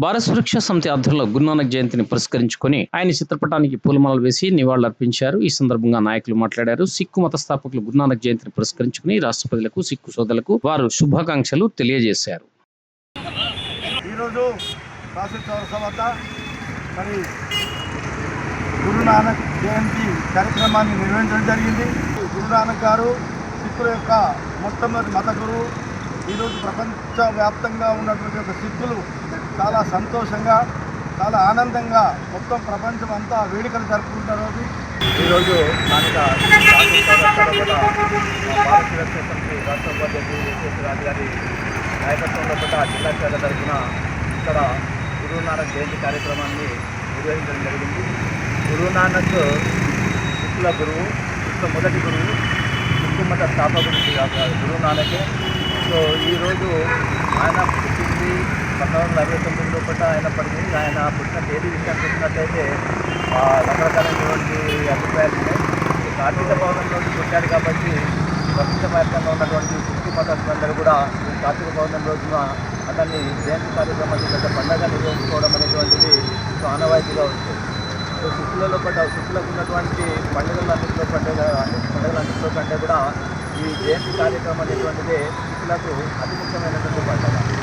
భారత సురక్ష సమితి ఆధ్వర్యంలో గురునానక్ జయంతిని పురస్కరించుకుని ఆయన చిత్రపటానికి పూలమాలలు వేసి నివాళులర్పించారు. ఈ సందర్భంగా నాయకులు మాట్లాడారు. సిక్కు మత స్థాపకులు గురునానక్ జయంతిని పురస్కరించుకుని రాష్ట్రపతులకు సిక్కు సోదరులకు వారు శుభాకాంక్షలు తెలియజేశారు. ఈరోజు మరి జయంతి కార్యక్రమాన్ని నిర్వహించడం జరిగింది. గురునానక్ గారు సిక్కుల యొక్క మొట్టమొదటి మత గురువు. ఈరోజు ప్రపంచవ్యాప్తంగా ఉన్నటువంటి ఒక సిక్కులు చాలా సంతోషంగా చాలా ఆనందంగా మొత్తం ప్రపంచం అంతా వేడుకలు జరుపుకుంటున్న రోజు ఈరోజు స్థానిక భారతీయ రాష్ట్ర ఉపాధ్యక్షుడు ఎస్ఎస్ రాజు గారి నాయకత్వంలో కూడా జిల్లా శాఖ తరఫున ఇక్కడ గురునానక్ జయంతి కార్యక్రమాన్ని నిర్వహించడం జరిగింది గురువు నానక్ గురువు సిక్కుల మొదటి గురువు సిక్కు స్థాపకుడు గురువునానకే సో ఈరోజు ఆయన పంతొమ్మిది వందల అరవై తొమ్మిది లోపల అయినప్పటికీ ఆయన పుట్టిన తేదీ విషయానికి వచ్చినట్లయితే రకరకాలైనటువంటి అభిప్రాయాలు ఉన్నాయి. ఈ కార్తీక పౌర్ణమిలో పుట్టాడు కాబట్టి ప్రపంచవ్యాప్తంగా ఉన్నటువంటి శక్తి మతస్థులందరూ కూడా ఈ కార్తీక పౌర్ణమి రోజున అతన్ని జయంతి కార్యక్రమాన్ని పెద్ద పండగ నిర్వహించుకోవడం అనేటువంటిది సో ఆనవాయితీగా ఉంది. సో సిక్కులలో పడ్డ సిక్కులకు ఉన్నటువంటి పండుగలన్నింటిలో పండుగ పండుగలన్నింటిలో కంటే కూడా ఈ జయంతి కార్యక్రమం అనేటువంటిది సిక్కులకు అతి ముఖ్యమైనటువంటి పండుగ.